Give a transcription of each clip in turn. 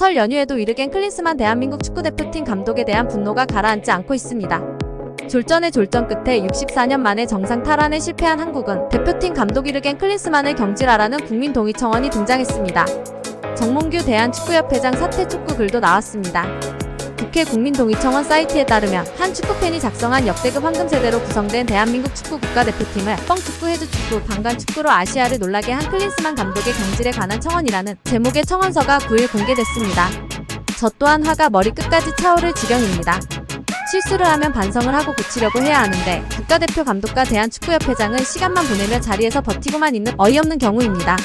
설 연휴에도 이르겐 클린스만 대한민국 축구대표팀 감독에 대한 분노가 가라앉지 않고 있습니다. 졸전의 졸전 끝에 64년 만에 정상 탈환에 실패한 한국은 대표팀 감독 이르겐 클린스만을 경질하라는 국민 동의 청원이 등장했습니다. 정몽규 대한축구협회장 사퇴 축구 글도 나왔습니다. 국회 국민동의청원 사이트에 따르면 한 축구팬이 작성한 역대급 황금세대로 구성된 대한민국 축구 국가대표팀을 뻥축구, 해주축구, 방관축구로 아시아를 놀라게 한 클린스만 감독의 경질에 관한 청원이라는 제목의 청원서가 9일 공개됐습니다. 저 또한 화가 머리 끝까지 차오를 지경입니다. 실수를 하면 반성을 하고 고치려고 해야 하는데 국가대표 감독과 대한축구협회장은 시간만 보내며 자리에서 버티고만 있는 어이없는 경우입니다.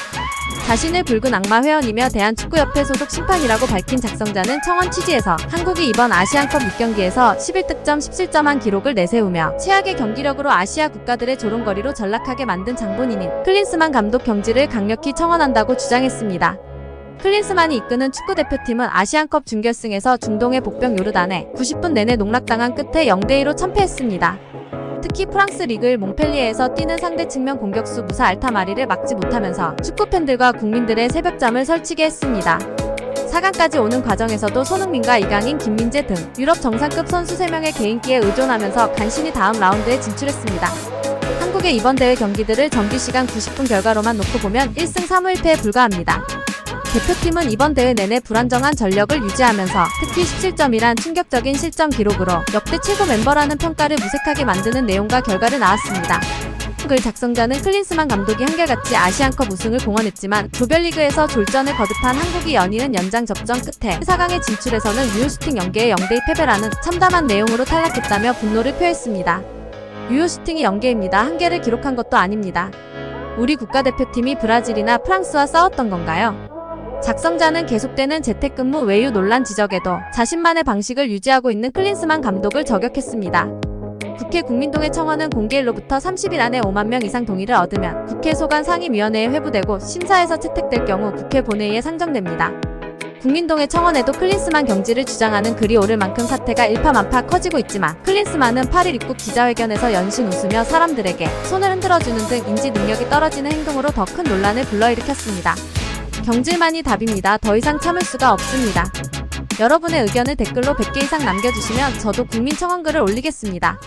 자신을 붉은 악마 회원이며 대한축구협회 소속 심판이라고 밝힌 작성자는 청원 취지에서 한국이 이번 아시안컵 6경기에서 11득점 17점한 기록을 내세우며 최악의 경기력으로 아시아 국가들의 조롱거리로 전락하게 만든 장본인인 클린스만 감독 경질을 강력히 청원한다고 주장했습니다. 클린스만이 이끄는 축구대표팀은 아시안컵 준결승에서 중동의 복병 요르단에 90분 내내 농락당한 끝에 0대2로 참패했습니다. 특히 프랑스 리그 몽펠리에에서 뛰는 상대 측면 공격수 무사 알타마리를 막지 못하면서 축구팬들과 국민들의 새벽잠을 설치게 했습니다. 4강까지 오는 과정에서도 손흥민과 이강인, 김민재 등 유럽 정상급 선수 3명의 개인기에 의존하면서 간신히 다음 라운드에 진출했습니다. 한국의 이번 대회 경기들을 정규 시간 90분 결과로만 놓고 보면 1승 3무 1패에 불과합니다. 대표팀은 이번 대회 내내 불안정한 전력을 유지하면서 특히 17점이란 충격적인 실점 기록으로 역대 최고 멤버라는 평가를 무색하게 만드는 내용과 결과를 낳았습니다. 글 작성자는 클린스만 감독이 한결같이 아시안컵 우승을 공언했지만 조별리그에서 졸전을 거듭한 한국이 연이은 연장 접전 끝에 4강에 진출해서는 유효슈팅 연계의 0대2 패배라는 참담한 내용으로 탈락했다며 분노를 표했습니다. 유효슈팅이 연계입니다. 한 개를 기록한 것도 아닙니다. 우리 국가대표팀이 브라질이나 프랑스와 싸웠던 건가요? 작성자는 계속되는 재택근무 외유 논란 지적에도 자신만의 방식을 유지하고 있는 클린스만 감독을 저격했습니다. 국회 국민동의 청원은 공개일로부터 30일 안에 5만 명 이상 동의를 얻으면 국회 소관 상임위원회에 회부되고 심사에서 채택될 경우 국회 본회의에 상정됩니다. 국민동의 청원에도 클린스만 경질을 주장하는 글이 오를 만큼 사태가 일파만파 커지고 있지만 클린스만은 8일 입국 기자회견에서 연신 웃으며 사람들에게 손을 흔들어주는 등 인지 능력이 떨어지는 행동으로 더 큰 논란을 불러일으켰습니다. 경질만이 답입니다. 더 이상 참을 수가 없습니다. 여러분의 의견을 댓글로 100개 이상 남겨주시면 저도 국민청원글을 올리겠습니다.